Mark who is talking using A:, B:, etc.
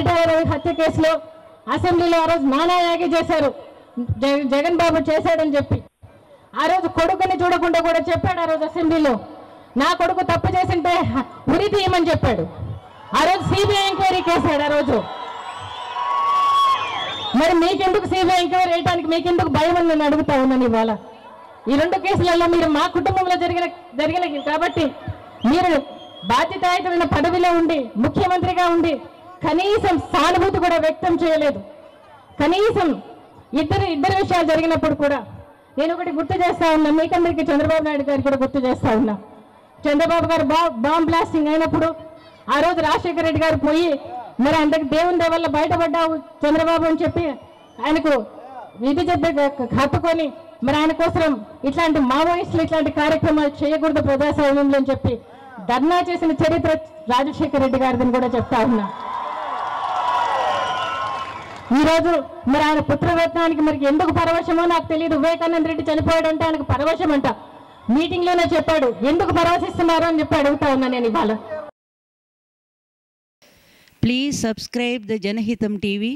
A: హత్య కేసులో అసెంబ్లీలో ఆ రోజు నానాయాగి చేశారు. జగన్ బాబు చేశాడని చెప్పి. ఆ రోజు కొడుకుని చూడకుండా కూడా చెప్పాడు ఆ రోజు అసెంబ్లీలో. నా కొడుకు తప్పు చేసింటే ఉరి తీయమని చెప్పాడు. ఆ రోజు సిబిఐ ఎంక్వైరీ చేశాడు ఆ రోజు. మరి మీకెందుకు సిబిఐ ఎంక్వైరీ వేయడానికి మీకెందుకు భయం అని నేను అడుగుతా ఉన్నాను ఇవాళ? ఈ రెండు కేసులలో మీరు మా కుటుంబంలో జరిగిన జరిగిన కాబట్టి మీరు బాధ్యతాయుతమైన పదవిలో ఉండి ముఖ్యమంత్రిగా ఉండి కనీసం సానుభూతి కూడా వ్యక్తం చేయలేదు. కనీసం ఇద్దరు ఇద్దరు విషయాలు జరిగినప్పుడు కూడా నేను ఒకటి గుర్తు చేస్తా ఉన్నా. మీకందరికీ చంద్రబాబు నాయుడు గారికి కూడా గుర్తు చేస్తా ఉన్నా. చంద్రబాబు గారు బాంబ్ బ్లాస్టింగ్ అయినప్పుడు ఆ రోజు రాజశేఖర రెడ్డి గారు పోయి మరి అంతకు దేవుని దేవల్ల బయటపడ్డావు చంద్రబాబు? అని చెప్పి ఆయనకు విధి చెప్పి హత్తుకొని మరి ఆయన కోసం ఇట్లాంటి మావోయిస్టులు ఇట్లాంటి కార్యక్రమాలు చేయకూడదు ప్రజాస్వామ్యంలో అని చెప్పి ధర్నా చేసిన చరిత్ర రాజశేఖర రెడ్డి గారిదని కూడా చెప్తా ఉన్నా. ఈ రోజు మరి ఆయన పుత్రరత్నానికి మరి ఎందుకు పరవశమో నాకు తెలియదు వివేకానంద రెడ్డి చనిపోయాడు అంటే ఆయనకు పరవశం అంట మీటింగ్లోనే చెప్పాడు. ఎందుకు పరవశిస్తున్నారు అని చెప్పి అడుగుతా ఉన్నా నేను ఇవాళ.
B: Please subscribe the Janahitam TV